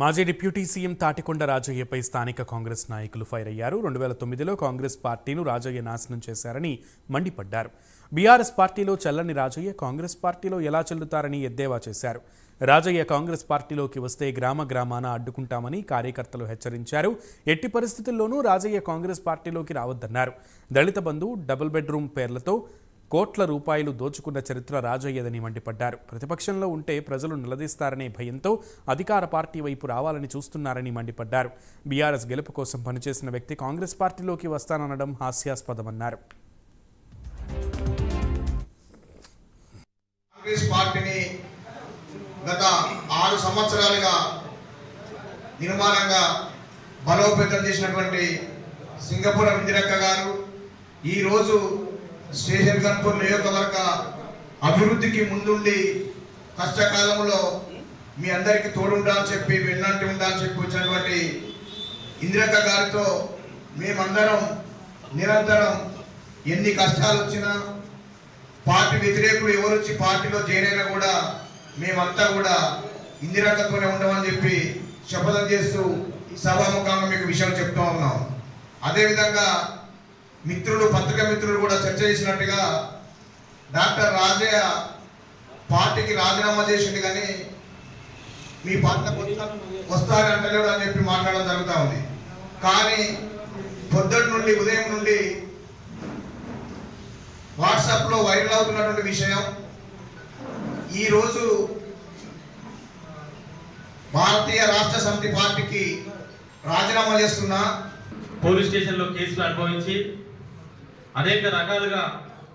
మాజీ deputy CM Tatikonda రాజయ్యపై స్థానిక కాంగ్రెస్ నాయకులు ఫైర్ అయ్యారు. రెండు వేల తొమ్మిదిలో కాంగ్రెస్ పార్టీను రాజయ్య నాశనం చేశారని మండిపడ్డారు. బీఆర్ఎస్ పార్టీలో చల్లని రాజయ్య కాంగ్రెస్ పార్టీలో ఎలా చెల్లుతారని ఎద్దేవా చేశారు. రాజయ్య కాంగ్రెస్ పార్టీలోకి వస్తే గ్రామ గ్రామాన అడ్డుకుంటామని కార్యకర్తలు హెచ్చరించారు. ఎట్టి పరిస్థితుల్లోనూ రాజయ్య కాంగ్రెస్ పార్టీలోకి రావద్దన్నారు. దళిత బంధు డబుల్ బెడ్రూమ్ పేర్లతో కోట్ల రూపాయలు దోచుకున్న చరిత్ర రాజయ్యదని మండిపడ్డారు. ప్రతిపక్షంలో ఉంటే ప్రజలు నిలదీస్తారనే భయంతో అధికార పార్టీ వైపు రావాలని చూస్తున్నారని మండిపడ్డారు. బీఆర్ఎస్ గెలుపు కోసం పనిచేసిన వ్యక్తి కాంగ్రెస్ పార్టీలోకి వస్తాననడం హాస్యాస్పదమన్నారు. కాంగ్రెస్ పార్టీని గత ఆరు సంవత్సరాలుగా నిర్మాణంగా బలోపేతం చేసినటువంటి సింగపూర్ ఇందిరక్క గారు ఈరోజు స్టేషన్ కన్పూర్ నియోజకవర్గ అభివృద్ధికి ముందుండి కష్టకాలంలో మీ అందరికీ తోడుండా అని చెప్పి వెన్నంటి ఉండా అని చెప్పి వచ్చినటువంటి ఇందిరక్క గారితో మేమందరం నిరంతరం ఎన్ని కష్టాలు వచ్చినా పార్టీ వ్యతిరేకులు ఎవరు వచ్చి పార్టీలో చేరైనా కూడా మేమంతా కూడా ఇందిరక్కతోనే ఉండమని చెప్పి శపథం చేస్తూ ఈ సభాముఖంగా మీకు విషయం చెప్తా ఉన్నాం. అదేవిధంగా మిత్రులు పత్రిక మిత్రులు కూడా చర్చ చేసినట్టుగా డాక్టర్ రాజయ్య పార్టీకి రాజీనామా చేసింది కానీ మీ పార్టీ వస్తారని అంటలేడు అని చెప్పి మాట్లాడడం జరుగుతూ ఉంది. కానీ పొద్దుటి నుండి ఉదయం నుండి వాట్సాప్లో వైరల్ అవుతున్నటువంటి విషయం ఈరోజు భారతీయ రాష్ట్ర సమితి పార్టీకి రాజీనామా చేస్తున్నా. పోలీస్ స్టేషన్లో కేసులు అనుభవించి అనేక రకాలుగా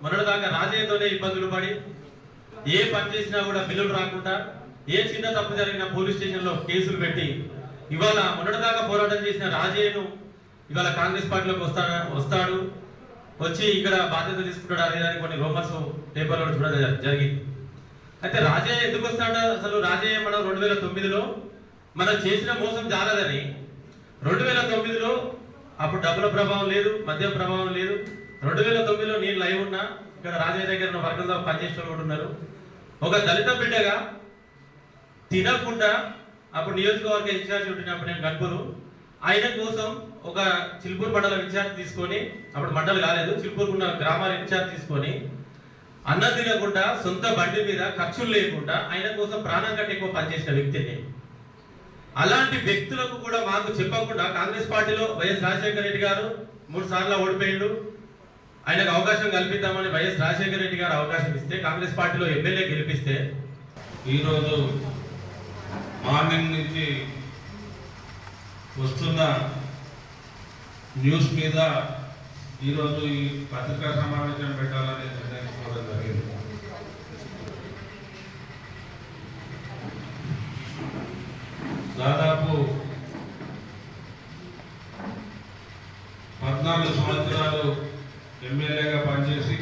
మొన్నటిదాకా రాజయ్యతోనే ఇబ్బందులు పడి ఏ పని చేసినా కూడా బిల్లులు రాకుండా ఏ చిన్న తప్పు జరిగిన పోలీస్ స్టేషన్లో కేసులు పెట్టి ఇవాళ మొన్నటిదాకా పోరాటం చేసిన రాజయ్యను ఇవాళ కాంగ్రెస్ పార్టీలోకి వస్తా వస్తాడు. వచ్చి ఇక్కడ బాధ్యత తీసుకుంటాడు అనేదానికి కొన్ని రూమర్స్ పేపర్లో చూడడం జరిగింది. అయితే రాజయ్య ఎందుకు వస్తాడు? అసలు రాజయ్య మనం రెండు వేల తొమ్మిదిలో మనం చేసిన మోసం చాలదని రెండు వేల తొమ్మిదిలో అప్పుడు డబ్బుల ప్రభావం లేదు మద్యం ప్రభావం లేదు. రెండు వేల తొమ్మిదిలో నేను లైవ్ ఉన్నా ఇక్కడ రాజయ్య దగ్గర ఉన్న వర్గంలో పనిచేసే వాళ్ళు కూడా ఉన్నారు. ఒక దళిత బిడ్డగా తినకుండా అప్పుడు నియోజకవర్గ ఇన్ఛార్జ్ ఉంటున్నప్పుడు నేను గణపూరు ఆయన కోసం ఒక చిల్పూర్ మండల ఇన్ఛార్జ్ తీసుకొని అప్పుడు మండలి కాలేదు చిల్పూర్ ఉన్న గ్రామాల ఇన్ఛార్జ్ తీసుకొని అన్నం తినకుండా సొంత బండి మీద ఖర్చులు లేకుండా ఆయన కోసం ప్రాణం కంటే ఎక్కువ పనిచేసిన వ్యక్తి నేను. అలాంటి వ్యక్తులకు కూడా మాకు చెప్పకుండా కాంగ్రెస్ పార్టీలో వైఎస్ రాజశేఖర రెడ్డి గారు మూడు సార్లు ఓడిపోయిండు. ఆయనకు అవకాశం కల్పిద్దామని వైఎస్ రాజశేఖర రెడ్డి గారు అవకాశం ఇస్తే కాంగ్రెస్ పార్టీలో ఎమ్మెల్యే గెలిపిస్తే ఈరోజు మార్నింగ్ నుంచి వస్తున్న న్యూస్ మీద ఈరోజు ఈ పత్రికా సమావేశం పెట్టాలని నిర్ణయించుకోవడం జరిగింది. దాదాపు పద్నాలుగు సంవత్సరాలు ఎమ్మెల్యేగా పనిచేసి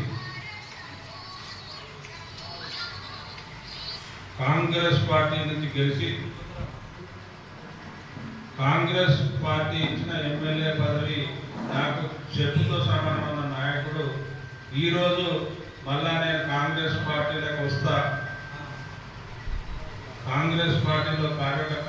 కాంగ్రెస్ పార్టీ నుంచి గెలిచి కాంగ్రెస్ పార్టీ ఇచ్చిన ఎమ్మెల్యే పదవి నాకు చెప్పుతో సమానమైన నాయకుడు ఈరోజు మళ్ళా నేను కాంగ్రెస్ పార్టీలోకి వస్తా. కాంగ్రెస్ పార్టీలో కార్యకర్త